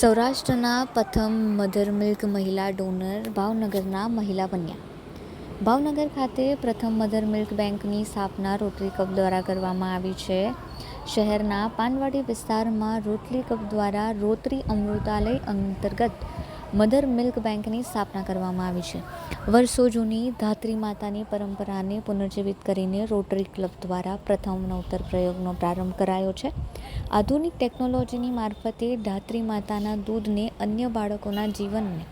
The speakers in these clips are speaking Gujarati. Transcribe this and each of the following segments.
સૌરાષ્ટ્રના પ્રથમ મધર મિલ્ક મહિલા ડોનર ભાવનગરના મહિલા બન્યા. ભાવનગર ખાતે પ્રથમ મધર મિલ્ક બેંકની સ્થાપના રોટરી કપ દ્વારા કરવામાં આવી છે. શહેરના પાનવાડી વિસ્તારમાં રોટરી કપ દ્વારા રોટરી અમૃતાલય અંતર્ગત મધર મિલ્ક બેંકની સ્થાપના કરવામાં આવી છે. વર્ષો જૂની ધાત્રી માતાની પરંપરાને પુનર્જીવિત કરીને રોટરી ક્લબ દ્વારા પ્રથમ નવતર પ્રયોગનો પ્રારંભ કરાયો છે. આધુનિક ટેકનોલોજીની મારફતે ધાત્રી માતાના દૂધને અન્ય બાળકોના જીવનને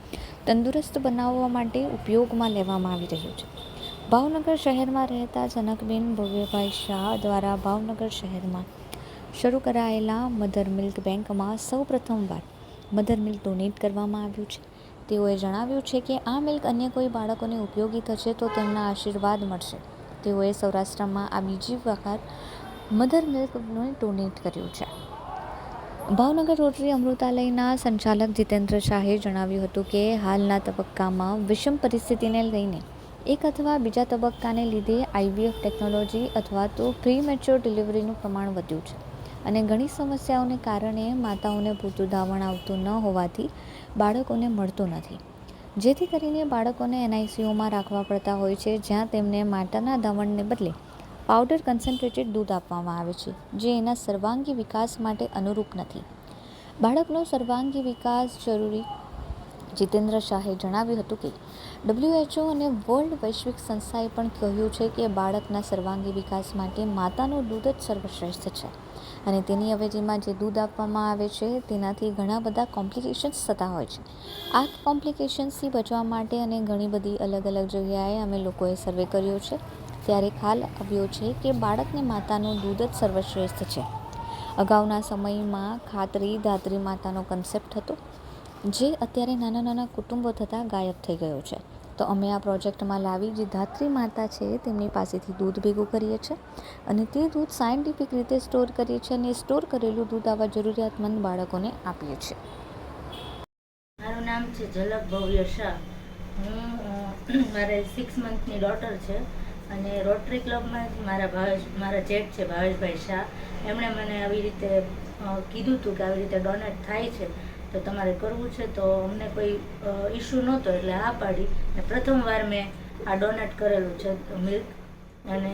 તંદુરસ્ત બનાવવા માટે ઉપયોગમાં લેવામાં આવી રહ્યું છે. ભાવનગર શહેરમાં રહેતા જનકબેન ભવ્યભાઈ શાહ દ્વારા ભાવનગર શહેરમાં શરૂ કરાયેલા મધર મિલ્ક બેંકમાં સૌ પ્રથમવાર મધર મિલ્ક ડોનેટ કરવામાં આવ્યું છે. તેઓએ જણાવ્યું છે કે આ મિલ્ક અન્ય કોઈ બાળકોને ઉપયોગી થશે તો તેમના આશીર્વાદ મળશે. તેઓએ સૌરાષ્ટ્રમાં આ બીજી વખત મધર મિલ્કને ડોનેટ કર્યું છે. ભાવનગર રોટરી અમૃતાલયના સંચાલક જીતેન્દ્ર શાહે જણાવ્યું હતું કે હાલના તબક્કામાં વિષમ પરિસ્થિતિને લઈને એક અથવા બીજા તબક્કાને લીધે આઈવીએફ ટેકનોલોજી અથવા તો પ્રી મેચ્યોર ડિલિવરીનું પ્રમાણ વધ્યું છે. અને ઘણી સમસ્યાઓને કારણે માતાઓને પૂરતું ધાવણ આવતું ન હોવાથી બાળકોને મળતું નથી. જેથી કરીને બાળકોને એનઆઈસીયુમાં રાખવા પડતા હોય છે, જ્યાં તેમને માતાના ધાવણને બદલે પાવડર કન્સન્ટ્રેટેડ દૂધ આપવામાં આવે છે, જે એના સર્વાંગી વિકાસ માટે અનુરૂપ નથી. બાળકનો સર્વાંગી વિકાસ જરૂરી જીતેન્દ્ર શાહે જણાવ્યું હતું કે ડબ્લ્યુએચઓ અને વર્લ્ડ વૈશ્વિક સંસ્થાએ પણ કહ્યું છે કે બાળકના સર્વાંગી વિકાસ માટે માતાનું દૂધ જ સર્વશ્રેષ્ઠ છે. અને તેની અવેજીમાં જે દૂધ આપવામાં આવે છે, તેનાથી ઘણા બધા કોમ્પ્લિકેશન્સ થતા હોય છે. આ કોમ્પ્લિકેશન્સથી બચવા માટે અને ઘણી બધી અલગ અલગ જગ્યાએ અમે લોકોએ સર્વે કર્યો છે. ત્યારે ખ્યાલ આવ્યો છે કે બાળકને માતાનું દૂધ જ સર્વશ્રેષ્ઠ છે. અગાઉના સમયમાં ખાતરી, ધાત્રી માતાનો કન્સેપ્ટ હતો. જે અત્યારે નાના નાના કુટુંબો થતાં ગાયબ થઈ ગયો છે. તો અમે આ પ્રોજેક્ટમાં લાવી જે ધાત્રી માતા છે તેમની પાસેથી દૂધ ભેગું કરીએ છીએ અને તે દૂધ સાયન્ટિફિક રીતે સ્ટોર કરીએ છીએ અને સ્ટોર કરેલું દૂધ આવા જરૂરિયાતમંદ બાળકોને આપીએ છીએ. મારું નામ છે ઝલક ભવ્ય શાહ. હું મારે સિક્સ મંથની ડોટર છે અને રોટરી ક્લબમાં મારા ભાવેશ, મારા જેઠ છે, ભાવેશભાઈ શાહ. એમણે મને આવી રીતે કીધું હતું કે આવી રીતે ડોનેટ થાય છે. તો તમારે કરવું છે તો અમને કોઈ ઇશ્યુ નહોતો એટલે આ પાડી ને પ્રથમવાર મેં આ ડોનેટ કરેલું છે મિલ્ક અને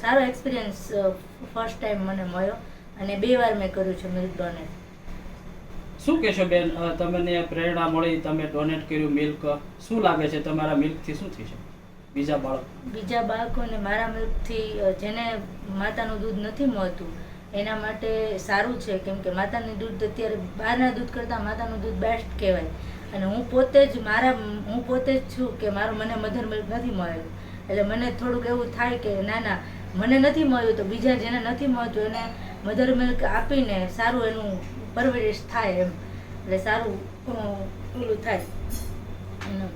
સારો એક્સપિરિયન્સ ફર્સ્ટ ટાઈમ મને મળ્યો અને બે વાર મેં કર્યું છે મિલ્ક ડોનેટ શું કહેશો બેન તમને પ્રેરણા મળી તમે ડોનેટ કર્યું મિલ્ક શું લાગે છે તમારા મિલ્કથી શું થશે બીજા બાળક. બીજા બાળકોને મારા મિલ્કથી જેને માતાનું દૂધ નથી મળતું એના માટે સારું છે, કેમ કે માતાનું દૂધ અત્યારે બહારના દૂધ કરતાં માતાનું દૂધ બેસ્ટ કહેવાય. અને હું પોતે જ મારા, હું પોતે જ છું કે મારું મને મધર મિલ્ક નથી મળેલું એટલે મને થોડુંક એવું થાય કે ના ના, મને નથી મળ્યું તો બીજા જેને નથી મળતું એને મધર મિલ્ક આપીને સારું એનું પરવરિશ થાય એમ. એટલે સારું ઓલું થાય. એનું